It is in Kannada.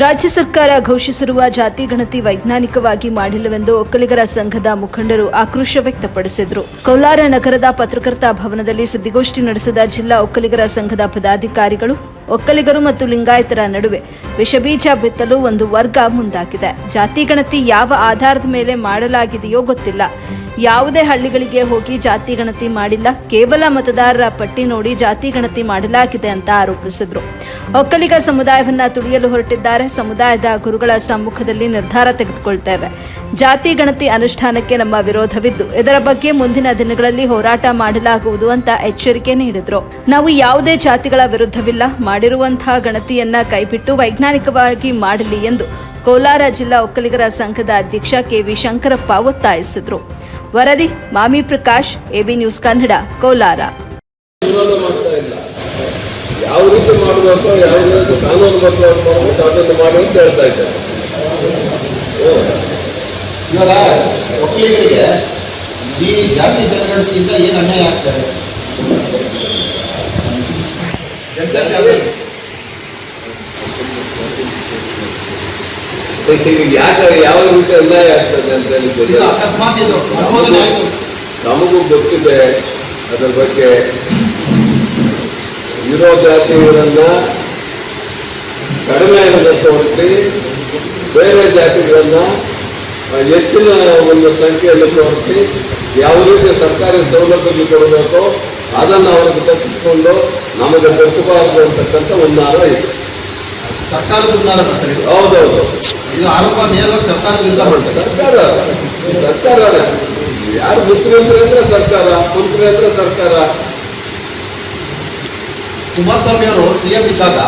ರಾಜ್ಯ ಸರ್ಕಾರ ಘೋಷಿಸಿರುವ ಜಾತಿ ಗಣತಿ ವೈಜ್ಞಾನಿಕವಾಗಿ ಮಾಡಿಲ್ಲವೆಂದು ಒಕ್ಕಲಿಗರ ಸಂಘದ ಮುಖಂಡರು ಆಕ್ರೋಶ ವ್ಯಕ್ತಪಡಿಸಿದರು. ಕೋಲಾರ ನಗರದ ಪತ್ರಕರ್ತ ಭವನದಲ್ಲಿ ಸುದ್ದಿಗೋಷ್ಠಿ ನಡೆಸಿದ ಜಿಲ್ಲಾ ಒಕ್ಕಲಿಗರ ಸಂಘದ ಪದಾಧಿಕಾರಿಗಳು, ಒಕ್ಕಲಿಗರು ಮತ್ತು ಲಿಂಗಾಯತರ ನಡುವೆ ವಿಷಬೀಜ ಬಿತ್ತಲು ಒಂದು ವರ್ಗ ಮುಂದಾಗಿದೆ. ಜಾತಿ ಗಣತಿ ಯಾವ ಆಧಾರದ ಮೇಲೆ ಮಾಡಲಾಗಿದೆಯೋ ಗೊತ್ತಿಲ್ಲ. ಯಾವುದೇ ಹಳ್ಳಿಗಳಿಗೆ ಹೋಗಿ ಜಾತಿ ಗಣತಿ ಮಾಡಿಲ್ಲ. ಕೇವಲ ಮತದಾರರ ಪಟ್ಟಿ ನೋಡಿ ಜಾತಿ ಗಣತಿ ಮಾಡಲಾಗಿದೆ ಅಂತ ಆರೋಪಿಸಿದ್ರು. ಒಕ್ಕಲಿಗ ಸಮುದಾಯವನ್ನ ತುಳಿಯಲು ಹೊರಟಿದ್ದಾರೆ. ಸಮುದಾಯದ ಗುರುಗಳ ಸಮ್ಮುಖದಲ್ಲಿ ನಿರ್ಧಾರ ತೆಗೆದುಕೊಳ್ತೇವೆ. ಜಾತಿ ಗಣತಿ ಅನುಷ್ಠಾನಕ್ಕೆ ನಮ್ಮ ವಿರೋಧವಿದ್ದು, ಇದರ ಬಗ್ಗೆ ಮುಂದಿನ ದಿನಗಳಲ್ಲಿ ಹೋರಾಟ ಮಾಡಲಾಗುವುದು ಅಂತ ಎಚ್ಚರಿಕೆ ನೀಡಿದ್ರು. ನಾವು ಯಾವುದೇ ಜಾತಿಗಳ ವಿರುದ್ಧವಿಲ್ಲ. ಮಾಡಿರುವಂತಹ ಗಣತಿಯನ್ನ ಕೈಬಿಟ್ಟು ವೈಜ್ಞಾನಿಕವಾಗಿ ಮಾಡಲಿ ಎಂದು ಕೋಲಾರ ಜಿಲ್ಲಾ ಒಕ್ಕಲಿಗರ ಸಂಘದ ಅಧ್ಯಕ್ಷ ಕೆವಿ ಶಂಕರಪ್ಪ ಒತ್ತಾಯಿಸಿದರು. ವರದಿ ಮಾಮಿ ಪ್ರಕಾಶ್ ಎಬಿ ನ್ಯೂಸ್ ಕನ್ನಡ ಕೋಲಾರ. ಯಾವ ರೀತಿ ಮಾಡಬೇಕು ಯಾವ ರೀತಿ ಕಾನೂನು ಮಾಡಬೇಕು ಅದನ್ನು ಮಾಡಿ ಅಂತ ಹೇಳ್ತಾ ಇದ್ದಾರೆ. ಇವಾಗ ಒಕ್ಕಲಿಗರಿಗೆ ಈ ಜಾತಿ ಜನಗಣತಿಯಿಂದ ಏನು ಅನ್ಯಾಯ ಆಗ್ತದೆ? ಯಾಕೆ ಯಾವ ರೀತಿ ಅನ್ಯಾಯ ಆಗ್ತದೆ ಅಂತ ಹೇಳಿ ನಮಗೂ ಗೊತ್ತಿದೆ ಅದರ ಬಗ್ಗೆ. ಇರೋ ಜಾತಿಗಳನ್ನ ಕಡಿಮೆ ತೋರಿಸಿ ಬೇರೆ ಜಾತಿಗಳನ್ನ ಹೆಚ್ಚಿನ ಒಂದು ಸಂಖ್ಯೆಯಲ್ಲಿ ತೋರಿಸಿ ಯಾವ ರೀತಿ ಸರ್ಕಾರಿ ಸೌಲಭ್ಯಗಳು ಕೊಡಬೇಕು ಅದನ್ನು ಅವ್ರಿಗೆ ತಪ್ಪಿಸಿಕೊಂಡು ನಮಗೆ ತಪ್ಪಬಾರದು ಅಂತಕ್ಕಂಥ ಉನ್ನಾರ ಇದೆ. ಸರ್ಕಾರದ ಇದು. ಹೌದೌದು. ಇದು ಆರೋಪ ನೇರವಾಗಿ ಸರ್ಕಾರ ವಿರುದ್ಧ ಮಾಡ್ತಾರೆ ಸರ್ಕಾರ ಸರ್ಕಾರ ಯಾರು ಮುಖ್ಯಮಂತ್ರಿ ಅಂದ್ರೆ ಸರ್ಕಾರ ಮಂತ್ರಿ ಅಂದ್ರೆ ಸರ್ಕಾರ. ಕುಮಾರಸ್ವಾಮಿ ಅವರು ಸಿಎಂ ಇದ್ದಾಗ